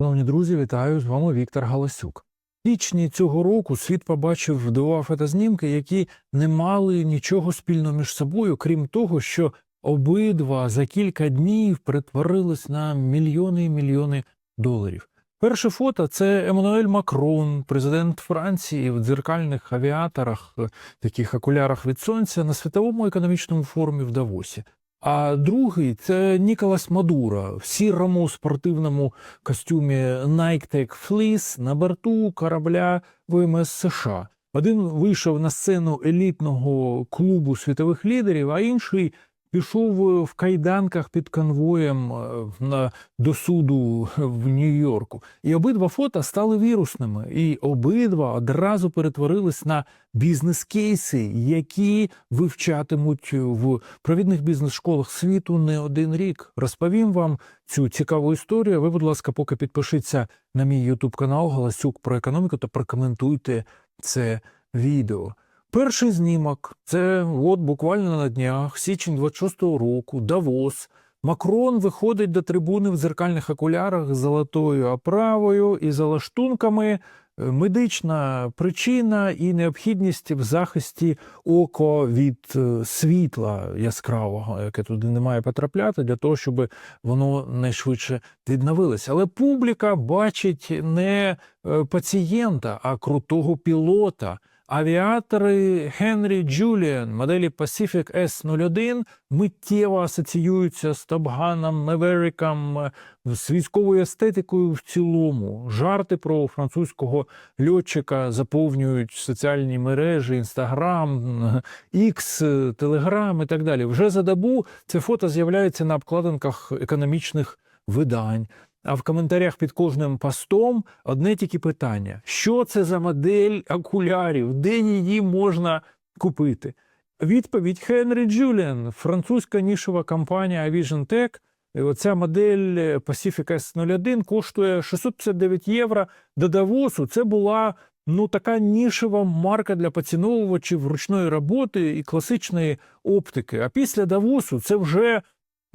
Шановні друзі, вітаю з вами Віктор Галасюк. В січні цього року світ побачив два фотознімки, які не мали нічого спільного між собою, крім того, що обидва за кілька днів перетворились на мільйони і мільйони доларів. Перше фото це Еммануель Макрон, президент Франції в дзеркальних авіаторах, таких окулярах від сонця на світовому економічному форумі в Давосі. А другий це Ніколас Мадура в сірому спортивному костюмі Nike Tech Fleece на борту корабля ВМС США. Один вийшов на сцену елітного клубу світових лідерів, а інший пішов в кайданках під конвоєм е, на до суду в Нью-Йорку. І обидва фото стали вірусними, і обидва одразу перетворились на бізнес-кейси, які вивчатимуть в провідних бізнес-школах світу не один рік. Розповім вам цю цікаву історію. Ви, будь ласка, поки підпишіться на мій ютуб канал Галасюк про економіку та прокоментуйте це відео. Перший знімок це от буквально на днях, січень 26-го року, Давос. Макрон виходить до трибуни в дзеркальних окулярах з золотою оправою і за лаштунками. Е, Медична причина і необхідність в захисті ока від е, світла яскравого, яке туди не має потрапляти, для того, щоб воно найшвидше відновилося. Але публіка бачить не е, пацієнта, а крутого пілота. Авіатори Генрі Джуліан моделі Pacific S01 миттєво асоціюються з Топганом, Мевериком, е, з військовою естетикою в цілому. Жарти про французького льотчика заповнюють соціальні мережі, Інстаграм, X, Телеграм і так далі. Вже за добу це фото з'являється на обкладинках економічних видань. А в коментарях під кожним постом одне тільки питання: що це за модель окулярів, де її можна купити? Відповідь Хенрі Джуліан, французька нішова компанія Vision Tech. Оця модель Pacific S01 коштує 659 євро. До Давосу це була ну така нішева марка для поціновувачів ручної роботи і класичної оптики. А після Давосу це вже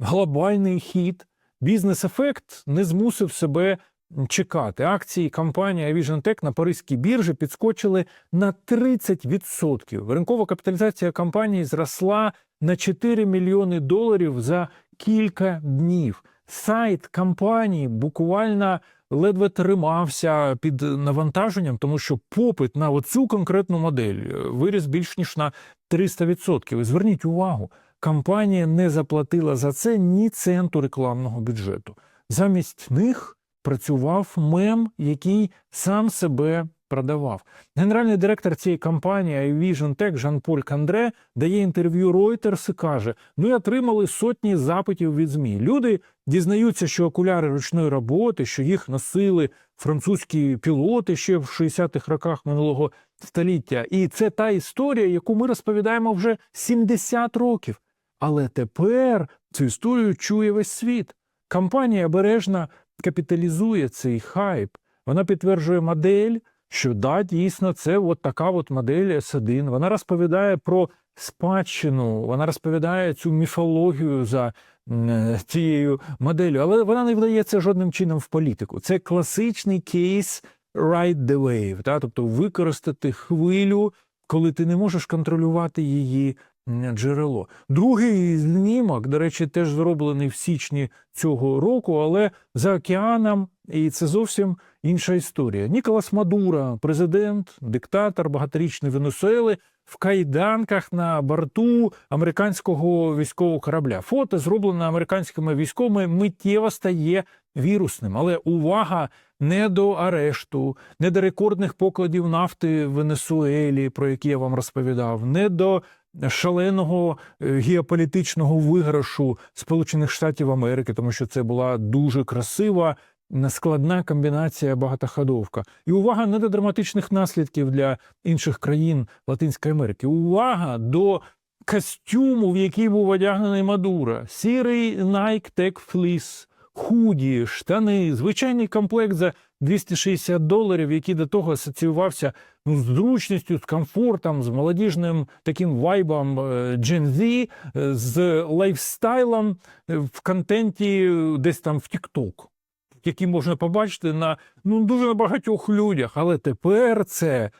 глобальний хід. Бізнес-ефект не змусив себе чекати. Акції компанії Vision Tech на Паризькій біржі підскочили на 30%. Ринкова капіталізація компанії зросла на 4 мільйони доларів за кілька днів. Сайт компанії буквально ледве тримався під навантаженням, тому що попит на оцю конкретну модель е, виріс більш ніж на 300%. І зверніть увагу, компанія не заплатила за це ні центу рекламного бюджету. Замість них працював мем, який сам себе продавав. Генеральний директор цієї компанії iVision Tech Жан-Поль Кандре дає інтерв'ю Reuters і каже: ми отримали сотні запитів від ЗМІ. Люди дізнаються, що окуляри ручної роботи, що їх носили французькі пілоти ще в 60-х роках минулого століття. І це та історія, яку ми розповідаємо вже 70 років. Але тепер цю історію чує весь світ. Компанія обережно капіталізує цей хайп. Вона підтверджує модель, що да, дійсно, це от така от модель S1. Вона розповідає про спадщину, вона розповідає цю міфологію за цією моделлю, але вона не вдається жодним чином в політику. Це класичний кейс ride the wave, да? тобто використати хвилю, коли ти не можеш контролювати її джерело. Другий знімок, до речі, теж зроблений в січні цього року, але за океаном, і це зовсім інша історія. Ніколас Мадура, президент, диктатор багаторічної Венесуели, в кайданках на борту американського військового корабля. Фото, зроблене американськими військовими, миттєво стає вірусним. Але увага не до арешту, не до рекордних покладів нафти в Венесуелі, про які я вам розповідав, не до шаленого е, геополітичного виграшу Сполучених Штатів Америки, тому що це була дуже красива. Складна комбінація багатоходовка. І увага не до драматичних наслідків для інших країн Латинської Америки. Увага до костюму, в який був одягнений Мадура, сірий Nike Tech Fleece, худі, штани, звичайний комплект за 260 доларів, який до того асоціювався ну, з зручністю, з комфортом, з молодіжним таким вайбом е, Gen Z, е, з лайфстайлом е, в контенті десь там в TikTok. які можна побачити на ну дуже багатьох людях. Але тепер це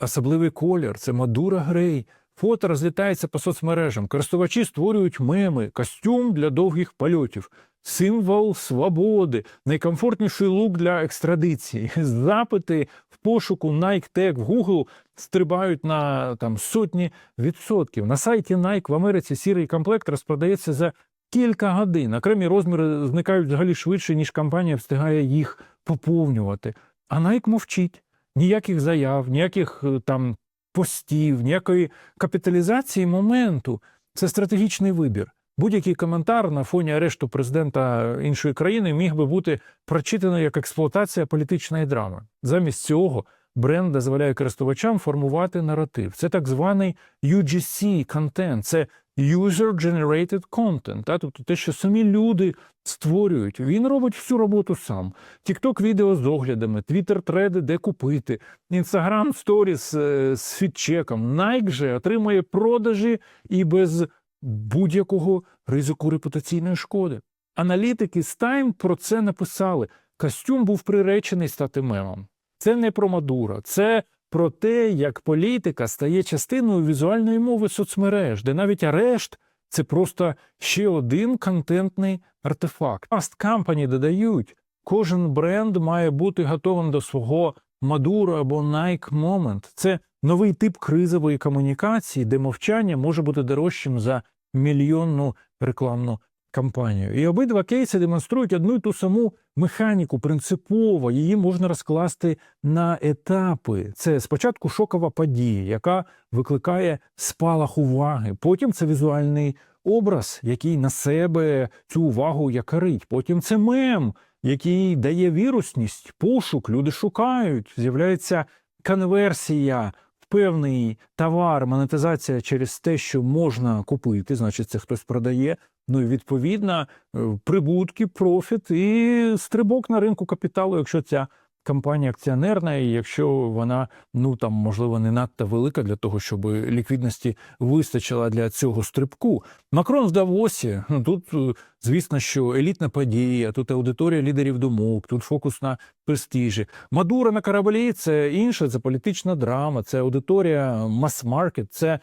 особливий колір, це Мадура Грей. Фото розлітається по соцмережам. Користувачі створюють меми, костюм для довгих польотів, символ свободи, найкомфортніший лук для екстрадиції. Запити в пошуку Nike Tag в Google стрибають на там сотні відсотків. На сайті Nike в Америці сірий комплект розпродається за кілька годин. Окремі розміри зникають взагалі швидше, ніж компанія встигає їх поповнювати. А Nike мовчить. Ніяких заяв, ніяких е, там постів, ніякої капіталізації моменту. Це стратегічний вибір. Будь-який коментар на фоні арешту президента іншої країни міг би бути прочитаний як експлуатація політичної драми. Замість цього бренд дозволяє користувачам формувати наратив. Це так званий UGC контент, це User-Generated Content, та? тобто те, що самі люди створюють. Він робить всю роботу сам. TikTok відео з оглядами, Twitter треди, де купити, Instagram сторіс е, з фідчеком. Nike же отримує продажі і без будь-якого ризику репутаційної шкоди. Аналітики з Time про це написали. Костюм був приречений стати мемом. Це не про Мадура, це про те, як політика стає частиною візуальної мови соцмереж, де навіть арешт це просто ще один контентний артефакт. Fast Company додають, кожен бренд має бути готовим до свого Мадура або Nike Moment. Це новий тип кризової комунікації, де мовчання може бути дорожчим за мільйонну рекламну кампанію. І обидва кейси демонструють одну і ту саму механіку принципово. Її можна розкласти на етапи. Це спочатку шокова подія, яка викликає спалах уваги. Потім це візуальний образ, який на себе цю увагу якорить. Потім це мем, який дає вірусність, пошук, люди шукають. З'являється конверсія певний товар, монетизація через те, що можна купити, значить, це хтось продає. Ну і відповідно е, прибутки, профіт і стрибок на ринку капіталу, якщо ця компанія акціонерна, і якщо вона ну там можливо не надто велика для того, щоб ліквідності вистачило для цього стрибку. Макрон в Давосі. Ну тут е, звісно, що елітна подія, тут аудиторія лідерів думок, тут фокус на престижі. Мадура на кораблі це інше, це політична драма, це аудиторія мас-маркет, це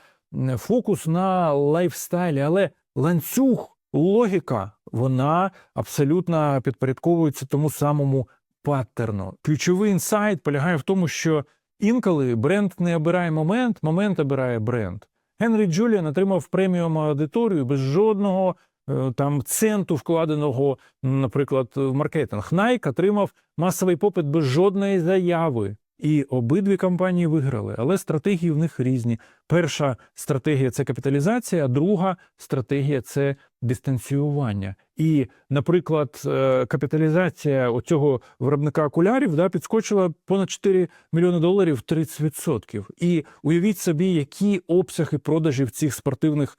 фокус на лайфстайлі, але ланцюг. Логіка, вона абсолютно підпорядковується тому самому паттерну. Ключовий інсайт полягає в тому, що інколи бренд не обирає момент, момент обирає бренд. Генрі Джуліан отримав преміум аудиторію без жодного е, там центу вкладеного, наприклад, в маркетинг. Nike отримав масовий попит без жодної заяви. І обидві компанії виграли, але стратегії в них різні. Перша стратегія це капіталізація, а друга стратегія це дистанціювання. І, наприклад, е, капіталізація оцього виробника окулярів да, підскочила понад 4 мільйони доларів 30%. І уявіть собі, які обсяги продажів цих спортивних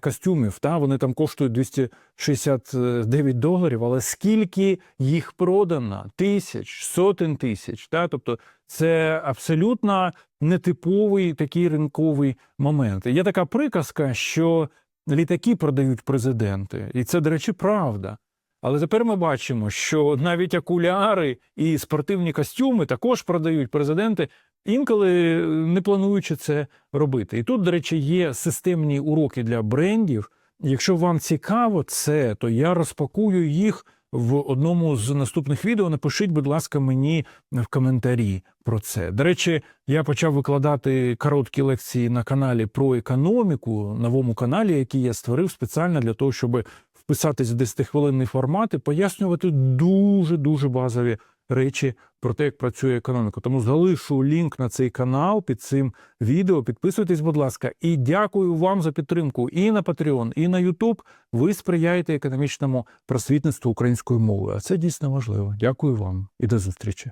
костюмів. Та, вони там коштують 269 доларів, але скільки їх продано? Тисяч, сотень тисяч. Та? Тобто це абсолютно нетиповий такий ринковий момент. Є така приказка, що літаки продають президенти, і це, до речі, правда. Але тепер ми бачимо, що навіть окуляри і спортивні костюми також продають президенти, інколи е, не плануючи це робити. І тут, до речі, є системні уроки для брендів. Якщо вам цікаво це, то я розпакую їх в одному з наступних відео. Напишіть, будь ласка, мені в коментарі про це. До речі, я почав викладати короткі лекції на каналі про економіку, новому каналі, який я створив спеціально для того, щоб вписатись в 10-хвилинний формат і пояснювати дуже дуже базові речі про те, як працює економіка. Тому залишу лінк на цей канал під цим відео. Підписуйтесь, будь ласка, і дякую вам за підтримку і на Patreon, і на YouTube. Ви сприяєте економічному просвітництву української мови. А це дійсно важливо. Дякую вам і до зустрічі.